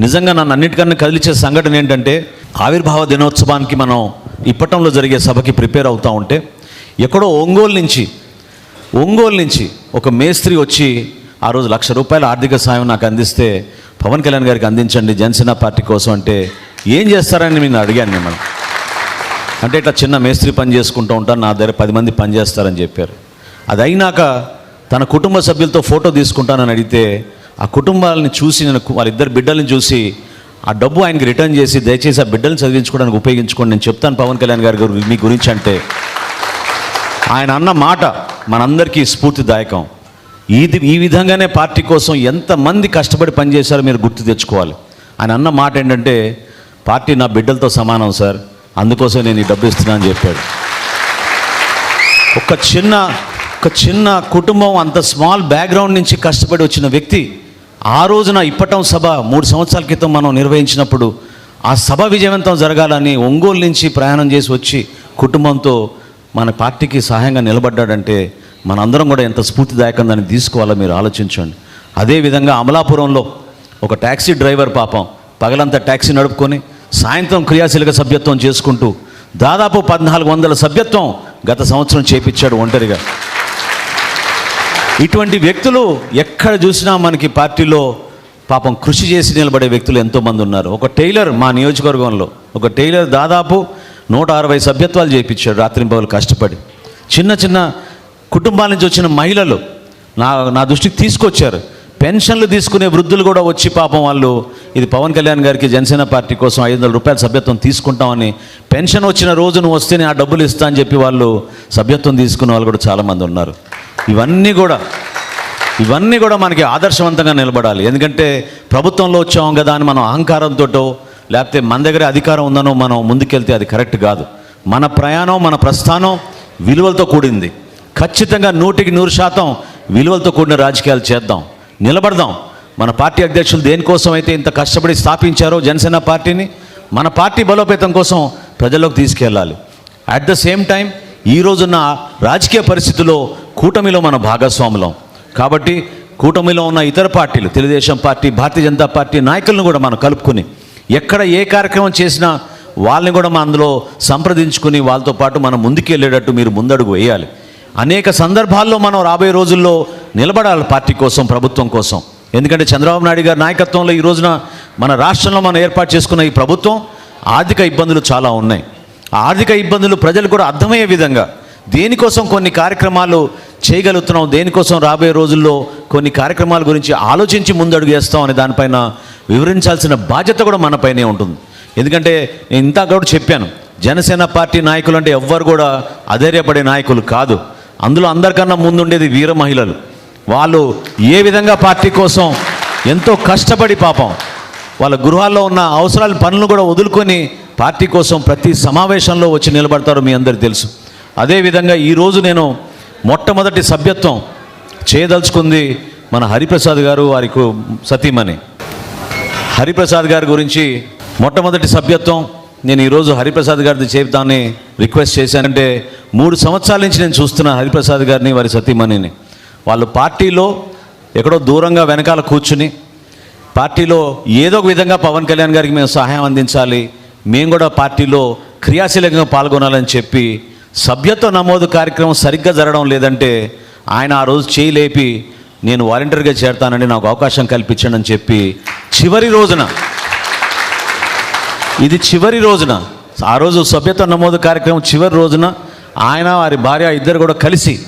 నిజంగా నన్ను అన్నిటికన్నా కదిలించే సంఘటన ఏంటంటే ఆవిర్భావ దినోత్సవానికి మనం ఇప్పటంలో జరిగే సభకి ప్రిపేర్ అవుతూ ఉంటే ఎక్కడో ఒంగోలు నుంచి ఒంగోలు నుంచి ఒక మేస్త్రి వచ్చి ఆ రోజు లక్ష రూపాయల ఆర్థిక సాయం నాకు అందిస్తే పవన్ కళ్యాణ్ గారికి అందించండి జనసేన పార్టీ కోసం అంటే ఏం చేస్తారని నేను అడిగాను మిమ్మల్ని. అంటే ఇట్లా చిన్న మేస్త్రి పని చేసుకుంటూ ఉంటాను నా దగ్గర పది మంది పని చేస్తారని చెప్పారు. అది అయినాక తన కుటుంబ సభ్యులతో ఫోటో తీసుకుంటానని అడిగితే ఆ కుటుంబాలని చూసి నేను వాళ్ళిద్దరు బిడ్డల్ని చూసి ఆ డబ్బు ఆయనకి రిటర్న్ చేసి దయచేసి ఆ బిడ్డలు చదివించుకోవడానికి ఉపయోగించుకోండి. నేను చెప్తాను పవన్ కళ్యాణ్ గారి గురి- మీ గురించి అంటే ఆయన అన్న మాట మనందరికీ స్ఫూర్తిదాయకం. ఇది ఈ విధంగానే పార్టీ కోసం ఎంతమంది కష్టపడి పనిచేశారో మీరు గుర్తు తెచ్చుకోవాలి. ఆయన అన్న మాట ఏంటంటే పార్టీ నా బిడ్డలతో సమానం సార్ అందుకోసం నేను ఈ డబ్బు ఇస్తున్నాను అని చెప్పాడు. ఒక చిన్న ఒక చిన్న కుటుంబం అంత స్మాల్ బ్యాక్గ్రౌండ్ నుంచి కష్టపడి వచ్చిన వ్యక్తి ఆ రోజున ఇప్పటం సభ మూడు సంవత్సరాల క్రితం మనం నిర్వహించినప్పుడు ఆ సభ విజయవంతం జరగాలని ఒంగోలు నుంచి ప్రయాణం చేసి వచ్చి కుటుంబంతో మన పార్టీకి సహాయంగా నిలబడ్డాడంటే మనందరం కూడా ఎంత స్ఫూర్తిదాయకం దాన్ని తీసుకోవాలో మీరు ఆలోచించండి. అదేవిధంగా అమలాపురంలో ఒక ట్యాక్సీ డ్రైవర్ పాపం పగలంతా ట్యాక్సీ నడుపుకొని సాయంత్రం క్రియాశీలక సభ్యత్వం చేసుకుంటూ దాదాపు పద్నాలుగు వందల సభ్యత్వం గత సంవత్సరం చేపించాడు ఒంటరిగా. ఇటువంటి వ్యక్తులు ఎక్కడ చూసినా మనకి పార్టీలో పాపం కృషి చేసి నిలబడే వ్యక్తులు ఎంతోమంది ఉన్నారు. ఒక టైలర్ మా నియోజకవర్గంలో ఒక టైలర్ దాదాపు నూట అరవై సభ్యత్వాలు చేయించాడు రాత్రింపగలు కష్టపడి. చిన్న చిన్న కుటుంబాల నుంచి వచ్చిన మహిళలు నా నా దృష్టికి తీసుకొచ్చారు. పెన్షన్లు తీసుకునే వృద్ధులు కూడా వచ్చి పాపం వాళ్ళు ఇది పవన్ కళ్యాణ్ గారికి జనసేన పార్టీ కోసం ఐదు వందల రూపాయల సభ్యత్వం తీసుకుంటామని పెన్షన్ వచ్చిన రోజు నువ్వు వస్తేనే ఆ డబ్బులు ఇస్తా అని చెప్పి వాళ్ళు సభ్యత్వం తీసుకున్న వాళ్ళు కూడా చాలామంది ఉన్నారు. ఇవన్నీ కూడా ఇవన్నీ కూడా మనకి ఆదర్శవంతంగా నిలబడాలి. ఎందుకంటే ప్రభుత్వంలో వచ్చాం కదా అని మనం అహంకారంతోటో లేకపోతే మన దగ్గర అధికారం ఉందనో మనం ముందుకెళ్తే అది కరెక్ట్ కాదు. మన ప్రయాణం మన ప్రస్థానం విలువలతో కూడింది. ఖచ్చితంగా నూటికి నూరు శాతం విలువలతో కూడిన రాజకీయాలు చేద్దాం. నిలబడదాం. మన పార్టీ అధ్యక్షులు దేనికోసం అయితే ఇంత కష్టపడి స్థాపించారో జనసేన పార్టీని మన పార్టీ బలోపేతం కోసం ప్రజల్లోకి తీసుకెళ్ళాలి. అట్ ద సేమ్ టైం ఈ రోజున్న రాజకీయ పరిస్థితుల్లో కూటమిలో మన భాగస్వాములం. కాబట్టి కూటమిలో ఉన్న ఇతర పార్టీలు తెలుగుదేశం పార్టీ భారతీయ జనతా పార్టీ నాయకులను కూడా మనం కలుపుకుని ఎక్కడ ఏ కార్యక్రమం చేసినా వాళ్ళని కూడా మనం అందులో సంప్రదించుకుని వాళ్ళతో పాటు మనం ముందుకెళ్ళేటట్టు మీరు ముందడుగు వేయాలి. అనేక సందర్భాల్లో మనం రాబోయే రోజుల్లో నిలబడాలి పార్టీ కోసం ప్రభుత్వం కోసం. ఎందుకంటే చంద్రబాబు నాయుడు గారి నాయకత్వంలో ఈ రోజున మన రాష్ట్రంలో మనం ఏర్పాటు చేసుకున్న ఈ ప్రభుత్వం ఆర్థిక ఇబ్బందులు చాలా ఉన్నాయి. ఆర్థిక ఇబ్బందులు ప్రజలు కూడా అర్థమయ్యే విధంగా దేనికోసం కొన్ని కార్యక్రమాలు చేయగలుగుతున్నాం? దేనికోసం రాబోయే రోజుల్లో కొన్ని కార్యక్రమాల గురించి ఆలోచించి ముందడుగు వేస్తాం అనే దానిపైన వివరించాల్సిన బాధ్యత కూడా మనపైనే ఉంటుంది. ఎందుకంటే నేను ఇంత కూడా చెప్పాను జనసేన పార్టీ నాయకులు అంటే ఎవ్వరు కూడా అధైర్యపడే నాయకులు కాదు. అందులో అందరికన్నా ముందుండేది వీర మహిళలు. వాళ్ళు ఏ విధంగా పార్టీ కోసం ఎంతో కష్టపడి పాపం వాళ్ళ గృహాల్లో ఉన్న అవసరాల పనులు కూడా వదులుకొని పార్టీ కోసం ప్రతి సమావేశంలో వచ్చి నిలబడతారో మీ అందరికి తెలుసు. అదేవిధంగా ఈరోజు నేను మొట్టమొదటి సభ్యత్వం చేయదలుచుకుంది మన హరిప్రసాద్ గారు వారికి సతీమణి. హరిప్రసాద్ గారి గురించి మొట్టమొదటి సభ్యత్వం నేను ఈరోజు హరిప్రసాద్ గారిని చెబుతానని రిక్వెస్ట్ చేశానంటే మూడు సంవత్సరాల నుంచి నేను చూస్తున్నా హరిప్రసాద్ గారిని వారి సతీమణిని. వాళ్ళు పార్టీలో ఎక్కడో దూరంగా వెనకాల కూర్చుని పార్టీలో ఏదో ఒక విధంగా పవన్ కళ్యాణ్ గారికి మేము సహాయం అందించాలి. మేము కూడా పార్టీలో క్రియాశీలకంగా పాల్గొనాలని చెప్పి సభ్యత్వ నమోదు కార్యక్రమం సరిగ్గా జరగడం లేదంటే ఆయన ఆ రోజు చేయి లేపి నేను వాలంటీర్గా చేరతానని నాకు అవకాశం కల్పించండి అని చెప్పి చివరి రోజున ఇది చివరి రోజున ఆ రోజు సభ్యత్వ నమోదు కార్యక్రమం చివరి రోజున ఆయన వారి భార్య ఇద్దరు కూడా కలిసి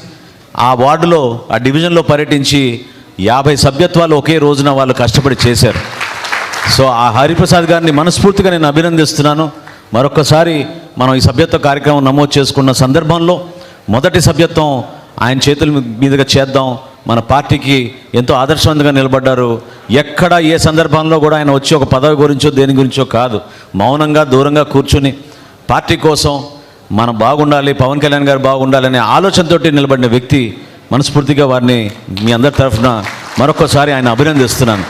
ఆ వార్డులో ఆ డివిజన్లో పర్యటించి యాభై సభ్యత్వాలు ఒకే రోజున వాళ్ళు కష్టపడి చేశారు. సో ఆ హరిప్రసాద్ గారిని మనస్ఫూర్తిగా నేను అభినందిస్తున్నాను. మరొకసారి మనం ఈ సభ్యత్వ కార్యక్రమం నమోదు చేసుకున్న సందర్భంలో మొదటి సభ్యత్వం ఆయన చేతుల మీదుగా చేద్దాం. మన పార్టీకి ఎంతో ఆదర్శవంతంగా నిలబడ్డారు. ఎక్కడ ఏ సందర్భంలో కూడా ఆయన వచ్చి ఒక పదవి గురించో దేని గురించో కాదు. మౌనంగా దూరంగా కూర్చుని పార్టీ కోసం మనం బాగుండాలి పవన్ కళ్యాణ్ గారు బాగుండాలనే ఆలోచనతో నిలబడిన వ్యక్తి మనస్ఫూర్తిగా వారిని మీ అందరి తరఫున మరొకసారి ఆయన అభినందిస్తున్నాను.